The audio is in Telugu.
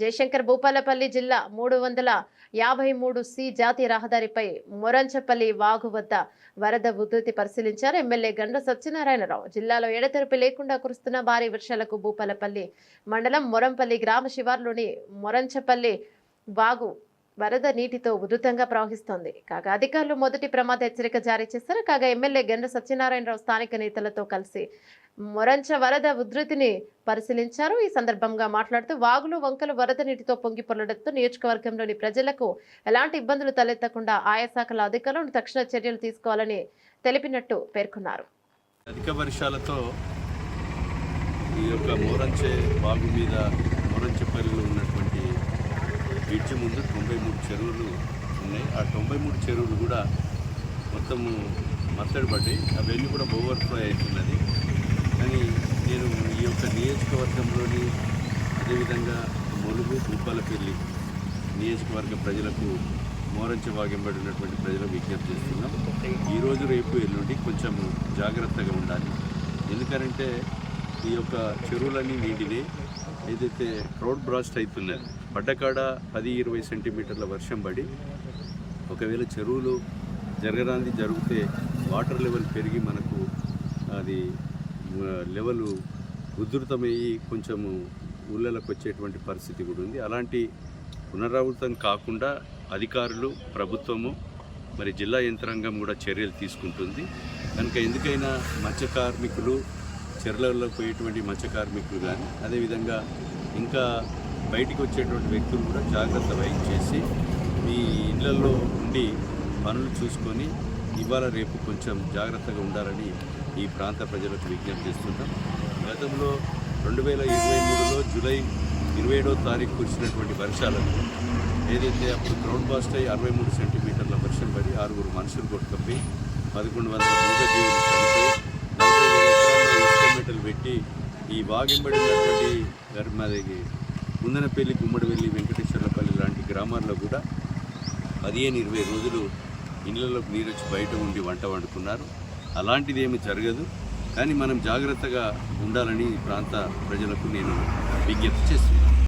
జయశంకర్ భూపాలపల్లి జిల్లా మూడు వందల యాభై మూడు సి జాతీయ రహదారిపై మొరంచపల్లి వాగు వద్ద వరద ఉధృతి పరిశీలించారు. ఎమ్మెల్యే గండ్ర సత్యనారాయణరావు. జిల్లాలో ఎడతెరిపి లేకుండా కురుస్తున్న భారీ వర్షాలకు భూపాలపల్లి మండలం మొరంపల్లి గ్రామ శివార్లోని మొరంచపల్లి వాగు వరద నీటితో ఉధృతంగా ప్రవహిస్తోంది. కాగా అధికారులు మొదటి ప్రమాద హెచ్చరిక జారీ చేశారు. కాగా ఎమ్మెల్యే గండ్ర సత్యనారాయణరావు స్థానిక నేతలతో కలిసి మొరంచ వరద ఉధృతిని పరిశీలించారు. ఈ సందర్భంగా మాట్లాడుతూ వాగులు వంకలు వరద నీటితో పొంగి పొల్లడంతో నియోజకవర్గంలోని ప్రజలకు ఎలాంటి ఇబ్బందులు తలెత్తకుండా ఆయా శాఖల అధికారులు తక్షణ చర్యలు తీసుకోవాలని తెలిపినట్టు పేర్కొన్నారు. అధిక వర్షాలతో ఈ యొక్క మోరంచే వాగు మీద మోరంచెపల్లిలో ఉన్నటువంటి బ్రిడ్జ్ ముందు తొంభై మూడు చెరువులు ఉన్నాయి. ఆ తొంభై మూడు చెరువులు కూడా మొత్తము మత్తడి పడ్డాయి. అవన్నీ కూడా ఓవర్ఫ్లో అవుతున్నది. కానీ నేను ఈ యొక్క నియోజకవర్గంలోని అదేవిధంగా ములుగు భూపాలపల్లి నియోజకవర్గ ప్రజలకు మోరంచె వాగంబడి ఉన్నటువంటి ప్రజలకు విజ్ఞప్తి చేస్తున్నాం. ఈరోజు రేపు ఎల్లుండి కొంచెం జాగ్రత్తగా ఉండాలి. ఎందుకంటే ఈ యొక్క చెరువులన్నీ నీటిని ఏదైతే రోడ్ బ్రాస్ట్ అవుతున్నది పడ్డకాడ పది ఇరవై సెంటీమీటర్ల వర్షం పడి ఒకవేళ చెరువులు జరగరాంది జరిగితే వాటర్ లెవెల్ పెరిగి మనకు అది లెవెల్ ఉధృతమయ్యి కొంచెము ఊళ్ళలోకి వచ్చేటువంటి పరిస్థితి కూడా ఉంది. అలాంటి పునరావృతం కాకుండా అధికారులు ప్రభుత్వము మరి జిల్లా యంత్రాంగం కూడా చర్యలు తీసుకుంటుంది. కనుక ఎందుకైనా మత్స్య కార్మికులు చెరలలో పోయేటువంటి మత్స్య కార్మికులు కానీ అదేవిధంగా ఇంకా బయటికి వచ్చేటువంటి వ్యక్తులు కూడా జాగ్రత్త వహించేసి మీ ఇళ్ళలో ఉండి పనులు చూసుకొని ఇవాళ రేపు కొంచెం జాగ్రత్తగా ఉండాలని ఈ ప్రాంత ప్రజలకు విజ్ఞప్తి చేస్తున్నాం. గతంలో రెండు వేల ఇరవై మూడులో జూలై ఇరవై ఏడవ తారీఖు కురిసినటువంటి వర్షాలకు ఏదైతే అప్పుడు గ్రౌండ్ బాస్ట్ అయ్యి అరవై మూడు సెంటీమీటర్ల వర్షం పడి ఆరుగురు మనుషులు కొట్టుకపోయి పదకొండు వందల మూగజీవులు ఎకరాల్లో పెట్టి ఈ వాగింబడి ఉన్నటువంటి ముందనపల్లి గుమ్మడివెల్లి వెంకటేశ్వరపల్లి లాంటి గ్రామాల్లో కూడా పదిహేను ఇరవై రోజులు ఇళ్ళలోకి నీరు వచ్చి బయట ఉండి వంట వండుకున్నారు. అలాంటిది ఏమి జరగదు. కానీ మనం జాగ్రత్తగా ఉండాలని ప్రాంత ప్రజలకు నేను విజ్ఞప్తి చేస్తున్నాను.